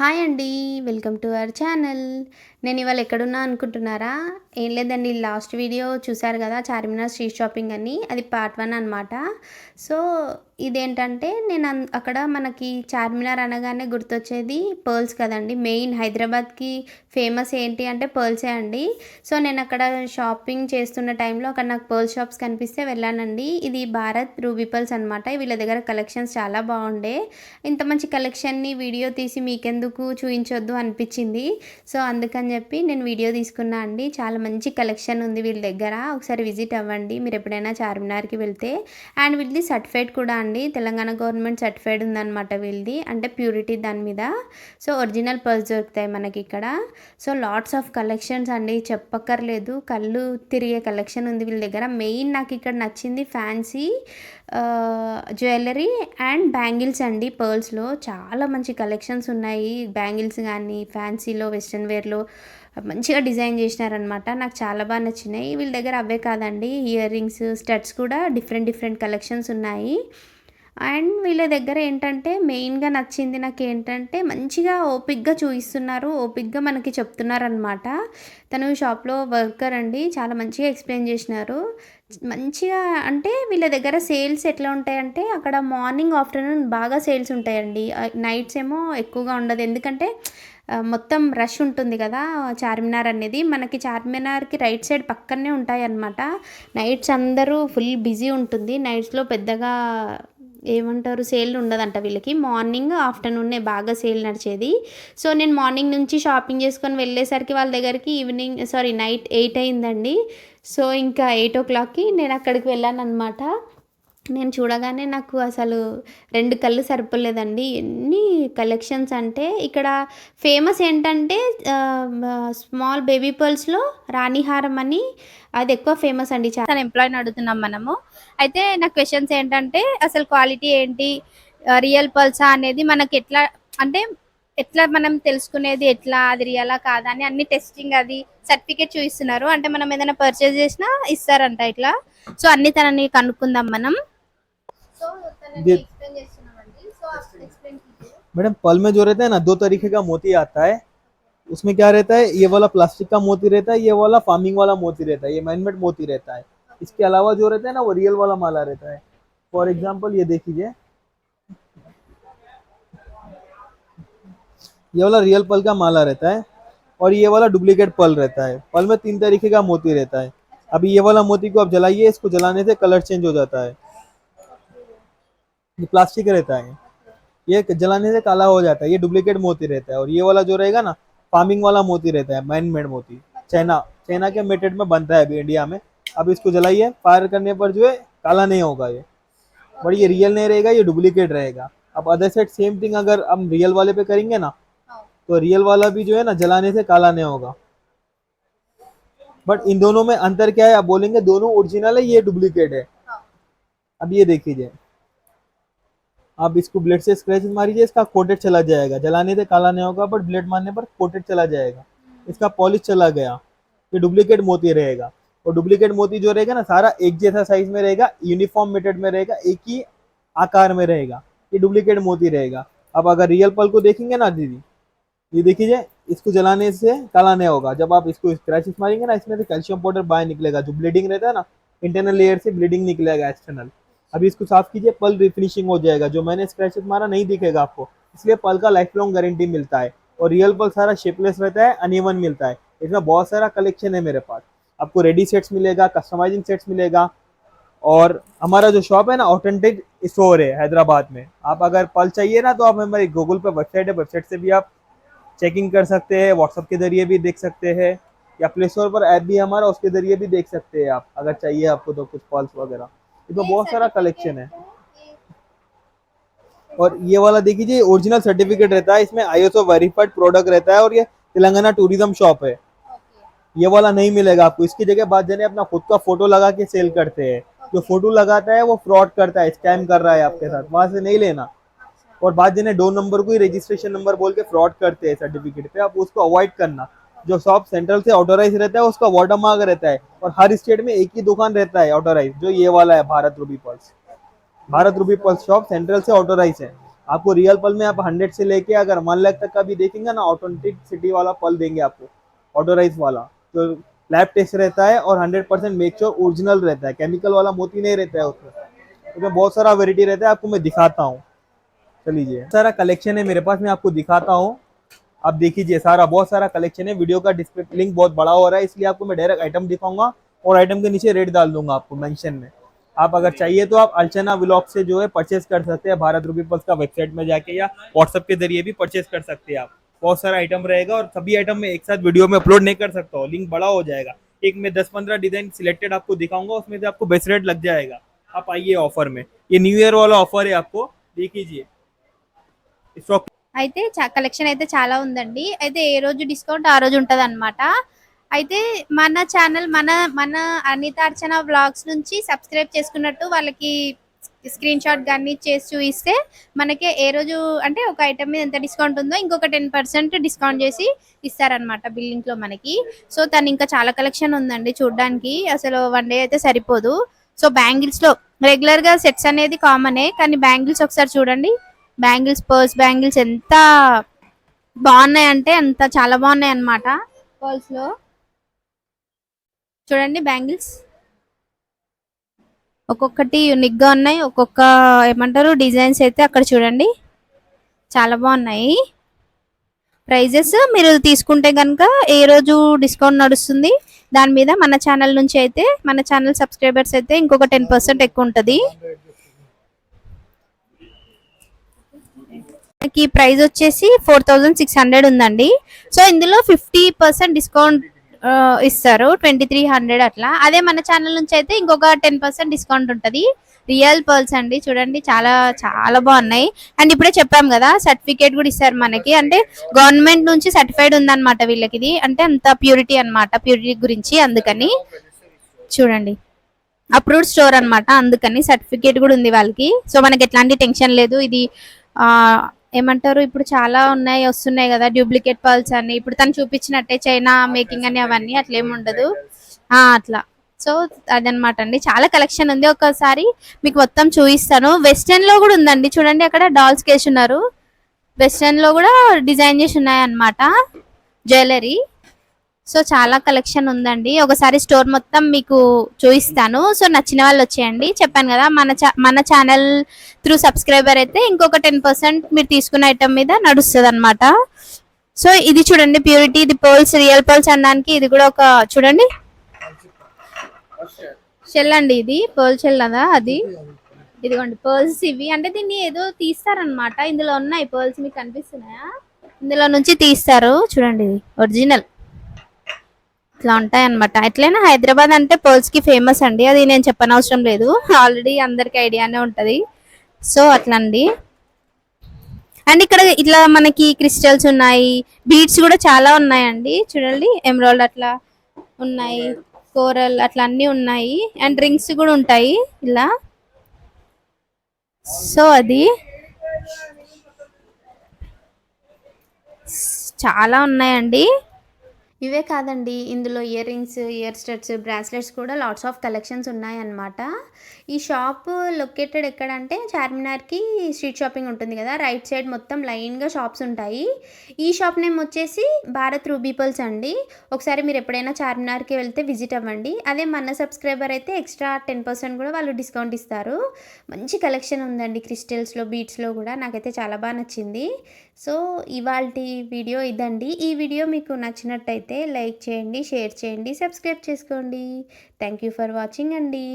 Hi అండి welcome to our channel. నేను ఇవాళ ఎక్కడున్నా అనుకుంటున్నారా? ఏం లేదండి లాస్ట్ వీడియో చూశారు కదా చార్మినార్ స్ట్రీట్ షాపింగ్ అని అది పార్ట్ వన్ అనమాట సో ఇదేంటంటే నేను అన్- అక్కడ మనకి చార్మినార్ అనగానే గుర్తొచ్చేది పర్ల్స్ కదండి. మెయిన్ హైదరాబాద్కి ఫేమస్ ఏంటి అంటే పర్ల్సే అండి. సో నేను అక్కడ షాపింగ్ చేస్తున్న టైంలో అక్కడ నాకు పర్ల్ షాప్స్ కనిపిస్తే వెళ్ళానండి. ఇది భారత్ రూబీ పర్ల్స్ అనమాట వీళ్ళ దగ్గర కలెక్షన్స్ చాలా బాగుండే. ఇంత మంచి కలెక్షన్ని వీడియో తీసి మీకెందుకు చూపించొద్దు అనిపించింది. సో అందుకని చెప్పి నేను వీడియో తీసుకున్నా అండి. చాలా మంచి కలెక్షన్ ఉంది వీళ్ళ దగ్గర. ఒకసారి విజిట్ అవ్వండి. మీరు ఎప్పుడైనా చార్మినార్కి వెళ్తే. అండ్ వీళ్ళది సర్టిఫైడ్ కూడా అండి. తెలంగాణ గవర్నమెంట్ సర్టిఫైడ్ ఉందన్నమాట వీళ్ళది. అంటే ప్యూరిటీ దాని మీద. సో ఒరిజినల్ పర్స్ దొరుకుతాయి మనకి ఇక్కడ. సో లాట్స్ ఆఫ్ కలెక్షన్స్ అండి. చెప్పక్కర్లేదు. కళ్ళు తిరిగే కలెక్షన్ ఉంది వీళ్ళ దగ్గర. మెయిన్ నాకు ఇక్కడ నచ్చింది ఫ్యాన్సీ జ్యువెలరీ అండ్ బ్యాంగిల్స్ అండి పర్ల్స్లో. చాలా మంచి కలెక్షన్స్ ఉన్నాయి. బ్యాంగిల్స్ కానీ ఫ్యాన్సీలో వెస్ట్రన్ వేర్లో మంచిగా డిజైన్ చేసినారనమాట నాకు చాలా బాగా నచ్చినాయి. వీళ్ళ దగ్గర అవే కాదండి. ఇయర్ రింగ్స్ స్టడ్స్ కూడా డిఫరెంట్ డిఫరెంట్ కలెక్షన్స్ ఉన్నాయి. అండ్ వీళ్ళ దగ్గర ఏంటంటే మెయిన్గా నచ్చింది నాకు ఏంటంటే మంచిగా ఓపిక్గా చూపిస్తున్నారు ఓపిక్గా మనకి చెప్తున్నారు అనమాట తను షాప్లో వర్కర్ అండి. చాలా మంచిగా ఎక్స్ప్లెయిన్ చేసినారు. మంచిగా అంటే వీళ్ళ దగ్గర సేల్స్ ఎట్లా ఉంటాయంటే అక్కడ మార్నింగ్ ఆఫ్టర్నూన్ బాగా సేల్స్ ఉంటాయండి. నైట్స్ ఏమో ఎక్కువగా ఉండదు. ఎందుకంటే మొత్తం రష్ ఉంటుంది కదా చార్మినార్ అనేది. మనకి చార్మినార్కి రైట్ సైడ్ పక్కనే ఉంటాయి అన్నమాట నైట్స్ అందరూ ఫుల్ బిజీ ఉంటుంది. నైట్స్లో పెద్దగా ఏమంటారు సేల్ ఉండదంట వీళ్ళకి. మార్నింగ్ ఆఫ్టర్నూన్నే బాగా సేల్ నడిచేది. సో నేను మార్నింగ్ నుంచి షాపింగ్ చేసుకొని వెళ్ళేసరికి వాళ్ళ దగ్గరికి ఈవినింగ్ సారీ నైట్ ఎయిట్ అయిందండి. సో ఇంకా ఎయిట్ ఓ క్లాక్కి నేను అక్కడికి వెళ్ళాను అనమాట నేను చూడగానే నాకు అసలు రెండు కళ్ళు సరిపోలేదండి. ఎన్ని కలెక్షన్స్ అంటే ఇక్కడ ఫేమస్ ఏంటంటే స్మాల్ బేబీ పర్ల్స్లో రాణిహారం అని అది ఎక్కువ ఫేమస్ అండి చాలా తన ఎంప్లాయీని అడుగుతున్నాం మనము అయితే నా క్వశ్చన్స్ ఏంటంటే అసలు క్వాలిటీ ఏంటి రియల్ పల్సా అనేది మనకి ఎట్లా అంటే ఎట్లా మనం తెలుసుకునేది ఎట్లా అది రియలా కాదా అని అన్ని టెస్టింగ్ అది సర్టిఫికేట్ చూపిస్తున్నారు అంటే మనం ఏదైనా పర్చేస్ చేసినా ఇస్తారంట ఇట్లా సో అన్ని తనని కనుక్కుందాం మనం సో ये- ఎక్స్ప్లెయిన్ చేస్తున్నామండి సో ఎక్స్ప్లెయిన్ मैडम पल में जो रहता है ना दो तरीके का मोती आता है उसमें क्या रहता है? ये वाला प्लास्टिक का मोती रहता है, ये वाला फ़ार्मिंग वाला मोती रहता है, ये मैनमेड मोती रहता है। इसके अलावा जो रहता है ना, वो रियल वाला माला रहता है। फॉर एग्ज़ाम्पल ये देख लीजिए। ये वाला रियल पल का माला रहता है और ये वाला डुप्लीकेट पल रहता है। पल में तीन तरीके का मोती रहता है। अभी ये वाला मोती को आप जलाइए, इसको जलाने से कलर चेंज हो जाता है। ये प्लास्टिक रहता है। ये जलाने से काला हो जाता है। ये डुप्लीकेट मोती रहता है। और ये वाला जो रहेगा ना फ़ार्मिंग वाला मोती रहता है मैन मेड मोती। चाइना चाइना के मेटेड में बनता है अभी इंडिया में। अब इसको जलाइए फायर करने पर जो है काला नहीं होगा ये। बट ये रियल नहीं रहेगा ये डुप्लीकेट रहेगा। अब अदर साइड सेम थिंग अगर हम रियल वाले पे करेंगे ना तो रियल वाला भी जो है ना जलाने से काला नहीं होगा। बट इन दोनों में अंतर क्या है आप बोलेंगे दोनों ओरिजिनल है ये डुप्लीकेट है। अब ये देखिए। आप इसको ब्लेड से स्क्रैच मारिए, इसका कोटेड चला जाएगा। जलाने से काला नहीं होगा बट ब्लेड मारने पर कोटेड चला जाएगा। इसका पॉलिश चला गया, ये डुप्लीकेट मोती रहेगा। और डुप्लीकेट मोती जो रहेगा ना, सारा एक जैसा साइज़ में रहेगा यूनिफॉर्म मेटेड में रहेगा, एक ही आकार में रहेगा। ये डुप्लीकेट मोती रहेगा। अब अगर रियल पल को देखेंगे ना, दीदी, ये देखिए, इसको जलाने से काला नहीं होगा। जब आप इसको स्क्रैचेस मारेंगे ना, इसमें से कैल्शियम पाउडर बाहर निकलेगा। जो ब्लीडिंग रहता है ना इंटरनल लेयर से ब्लीडिंग निकलेगा एक्सटर्नल अभी इसको साफ़ कीजिए, पल रिफिनिशिंग हो जाएगा। जो मैंने स्क्रैचेस मारा नहीं दिखेगा आपको। इसलिए पल का लाइफ लॉन्ग गारंटी मिलता है। और रियल पल सारा शेपलेस रहता है अनइवन मिलता है। इसमें बहुत सारा कलेक्शन है मेरे पास। आपको रेडी सेट्स मिलेगा कस्टमाइजिंग सेट्स मिलेगा। और हमारा जो शॉप है ना ऑथेंटिक स्टोर है हैदराबाद में। आप अगर पल चाहिए ना तो आप हमारी गूगल पे वेबसाइट है वेबसाइट से भी आप चेकिंग कर सकते हैं व्हाट्सअप के ज़रिए भी देख सकते हैं। या प्ले स्टोर पर ऐप भी हमारा, उसके ज़रिए भी देख सकते हैं आप। अगर चाहिए आपको तो कुछ पल्स वगैरह। इसमें बहुत सारा कलेक्शन है। और ये वाला देखिए ओरिजिनल सर्टिफिकेट रहता है इसमें आईएसओ वेरीफाइड प्रोडक्ट रहता है और ये तेलंगाना टूरिज़्म शॉप है। ये वाला नहीं मिलेगा आपको। इसकी जगह बाद जने अपना खुद का फ़ोटो लगा के सेल करते हैं। जो फ़ोटो लगाता है वो फ्रॉड करता है स्कैम कर रहा है आपके साथ। वहाँ से नहीं लेना। और बाद जने दो नंबर को ही रजिस्ट्रेशन नंबर बोल के फ्रॉड करते हैं सर्टिफिकेट पे। आप उसको अवॉइड करना। जो शॉप सेंट्रल से ऑटोराइज रहता है, उसका वाटर मार्क रहता है। और हर स्टेट में एक ही दुकान रहता है ऑटोराइज जो ये वाला है, Bharat ruby pearls Bharat ruby pearls shop central से ऑटोराइज है। आपको रियल पल में आप हंड्रेड से लेके अगर वन लाख तक का भी देखेंगे ना ऑटोमेटिक सिटी वाला पल देंगे आपको ऑटोराइज वाला। तो लैब टेस्ट रहता है और hundred percent make sure original रहता है। केमिकल वाला मोती नहीं रहता है उसमें। उसमें बहुत सारा वेराइटी रहता है, आपको मैं दिखाता हूँ। चलिए, सारा कलेक्शन है मेरे पास, मैं आपको दिखाता हूँ। आप देख लीजिए सारा बहुत सारा कलेक्शन है। वीडियो का डिस्प्ले लिंक बहुत बड़ा हो रहा है इसलिए आपको मैं डायरेक्ट आइटम दिखाऊँगा और आइटम के नीचे रेट डाल दूँगा आपको मेंशन में। आप अगर चाहिए तो आप अर्चना व्लॉग से जो है परचेज कर सकते हैं भारत रूपी पल्स का वेबसाइट में जाके या व्हाट्सएप के ज़रिए भी परचेज कर सकते हैं आप। बहुत सारा आइटम रहेगा और सभी आइटम में एक साथ वीडियो में अपलोड नहीं कर सकता हूँ। लिंक बड़ा हो जाएगा। एक में दस पंद्रह डिज़ाइन सिलेक्टेड आपको दिखाऊँगा उसमें से आपको बेस्ट रेट लग जाएगा। आप आइए ऑफ़र में। ये न्यू ईयर वाला ऑफ़र है आपको देख लीजिए। स्टॉक అయితే కలెక్షన్ అయితే చాలా ఉందండి. అయితే ఏ రోజు డిస్కౌంట్ ఆ రోజు ఉంటుంది అనమాట అయితే మన ఛానల్ మన మన అనిత అర్చన వ్లాగ్స్ నుంచి సబ్స్క్రైబ్ చేసుకున్నట్టు వాళ్ళకి స్క్రీన్ షాట్ కానీ చేసి చూపిస్తే మనకి ఏ రోజు అంటే ఒక ఐటమ్ మీద ఎంత డిస్కౌంట్ ఉందో ఇంకొక టెన్ పర్సెంట్ డిస్కౌంట్ చేసి ఇస్తారనమాట బిల్లింగ్లో మనకి. సో తను ఇంకా చాలా కలెక్షన్ ఉందండి చూడడానికి. అసలు వన్ డే అయితే సరిపోదు. సో బ్యాంగిల్స్లో రెగ్యులర్గా సెట్స్ అనేది కామనే కానీ బ్యాంగిల్స్ ఒకసారి చూడండి. బ్యాంగిల్స్ పర్స్ బ్యాంగిల్స్ ఎంత బాగున్నాయి అంటే అంత చాలా బాగున్నాయి అన్నమాట. పర్స్లో చూడండి బ్యాంగిల్స్. ఒక్కొక్కటి యూనిక్గా ఉన్నాయి. ఒక్కొక్క ఏమంటారు డిజైన్స్ అయితే అక్కడ చూడండి. చాలా బాగున్నాయి. ప్రైజెస్ మీరు తీసుకుంటే కనుక ఏ రోజు డిస్కౌంట్ నడుస్తుంది? దాని మీద మన ఛానల్ నుంచి అయితే మన ఛానల్ సబ్స్క్రైబర్స్ అయితే ఇంకొక టెన్ పర్సెంట్ ఎక్కువ ఉంటుంది. మనకి ప్రైస్ వచ్చేసి ఫోర్ థౌజండ్ సిక్స్ హండ్రెడ్ ఉందండి. సో ఇందులో ఫిఫ్టీ పర్సెంట్ డిస్కౌంట్ ఇస్తారు. ట్వంటీ త్రీ హండ్రెడ్ అట్లా. అదే మన ఛానల్ నుంచి అయితే ఇంకొక టెన్ పర్సెంట్ డిస్కౌంట్ ఉంటుంది. రియల్ పర్ల్స్ అండి చూడండి. చాలా చాలా బాగున్నాయి. అండ్ ఇప్పుడే చెప్పాం కదా సర్టిఫికేట్ కూడా ఇస్తారు మనకి. అంటే గవర్నమెంట్ నుంచి సర్టిఫైడ్ ఉందన్నమాట వీళ్ళకి ఇది అంటే అంత ప్యూరిటీ అనమాట ప్యూరిటీ గురించి అందుకని. చూడండి. అప్రూవ్డ్ స్టోర్ అనమాట అందుకని సర్టిఫికేట్ కూడా ఉంది వాళ్ళకి. సో మనకి ఎట్లాంటి టెన్షన్ లేదు. ఇది ఏమంటారు? ఇప్పుడు చాలా ఉన్నాయి వస్తున్నాయి కదా డూప్లికేట్ పర్ల్స్ అని ఇప్పుడు తను చూపించినట్టే చైనా మేకింగ్ అని అవన్నీ అట్లా ఏమి ఉండదు. ఆ అట్లా. సో అదనమాట అండి. చాలా కలెక్షన్ ఉంది. ఒకసారి మీకు మొత్తం చూపిస్తాను. వెస్టర్న్లో కూడా ఉందండి. చూడండి అక్కడ డాల్స్ కేసి ఉన్నారు వెస్టర్న్లో కూడా డిజైన్ చేసి ఉన్నాయి అన్నమాట జ్యువెలరీ సో చాలా కలెక్షన్ ఉందండి. ఒకసారి స్టోర్ మొత్తం మీకు చూపిస్తాను. సో నచ్చిన వాళ్ళు వచ్చేయండి. చెప్పాను కదా మన మన ఛానల్ త్రూ సబ్స్క్రైబర్ అయితే ఇంకొక టెన్ పర్సెంట్ మీరు తీసుకున్న ఐటమ్ మీద నడుస్తుంది అనమాట సో ఇది చూడండి ప్యూరిటీ ఇది పోల్స్ రియల్ పోల్స్ అనడానికి ఇది కూడా ఒక చూడండి. షెల్ అండి ఇది పర్ల్ షెల్ కదా అది? ఇదిగోండి పర్ల్స్ ఇవి. అంటే దీన్ని ఏదో తీస్తారనమాట ఇందులో ఉన్నాయి పర్ల్స్ మీకు కనిపిస్తున్నాయా? ఇందులో నుంచి తీస్తారు. చూడండి ఇది ఒరిజినల్. ఇట్లా ఉంటాయన్నమాట. ఎట్లయినా హైదరాబాద్ అంటే పర్ల్స్కి ఫేమస్ అండి. అది నేను చెప్పనవసరం లేదు. ఆల్రెడీ అందరికి ఐడియానే ఉంటుంది. సో అట్లా అండి అండ్ ఇక్కడ ఇట్లా మనకి క్రిస్టల్స్ ఉన్నాయి. బీడ్స్ కూడా చాలా ఉన్నాయండి. చూడండి ఎమరాల్డ్ అట్లా ఉన్నాయి. కోరల్ అట్లా అన్నీ ఉన్నాయి. అండ్ డ్రింక్స్ కూడా ఉంటాయి ఇలా. సో అది. చాలా ఉన్నాయండి. ఇవే కాదండి. ఇందులో earrings ear studs bracelets కూడా లాట్స్ ఆఫ్ కలెక్షన్స్ ఉన్నాయన్నమాట. ఈ షాప్ లొకేటెడ్ ఎక్కడంటే చార్మినార్కి స్ట్రీట్ షాపింగ్ ఉంటుంది కదా. రైట్ సైడ్ మొత్తం లైన్గా షాప్స్ ఉంటాయి. ఈ షాప్ నేమ్ వచ్చేసి భారత్ రూబీపల్స్ అండి. ఒకసారి మీరు ఎప్పుడైనా చార్మినార్కి వెళ్తే విజిట్ అవ్వండి. అదే మన సబ్స్క్రైబర్ అయితే ఎక్స్ట్రా టెన్ పర్సెంట్ కూడా వాళ్ళు డిస్కౌంట్ ఇస్తారు. మంచి కలెక్షన్ ఉందండి. క్రిస్టల్స్లో బీట్స్లో కూడా నాకైతే చాలా బాగా నచ్చింది. సో ఇవాళ వీడియో ఇదండి. ఈ వీడియో మీకు నచ్చినట్టయితే లైక్ చేయండి షేర్ చేయండి సబ్స్క్రైబ్ చేసుకోండి. థ్యాంక్ యూ ఫర్ వాచింగ్ అండి.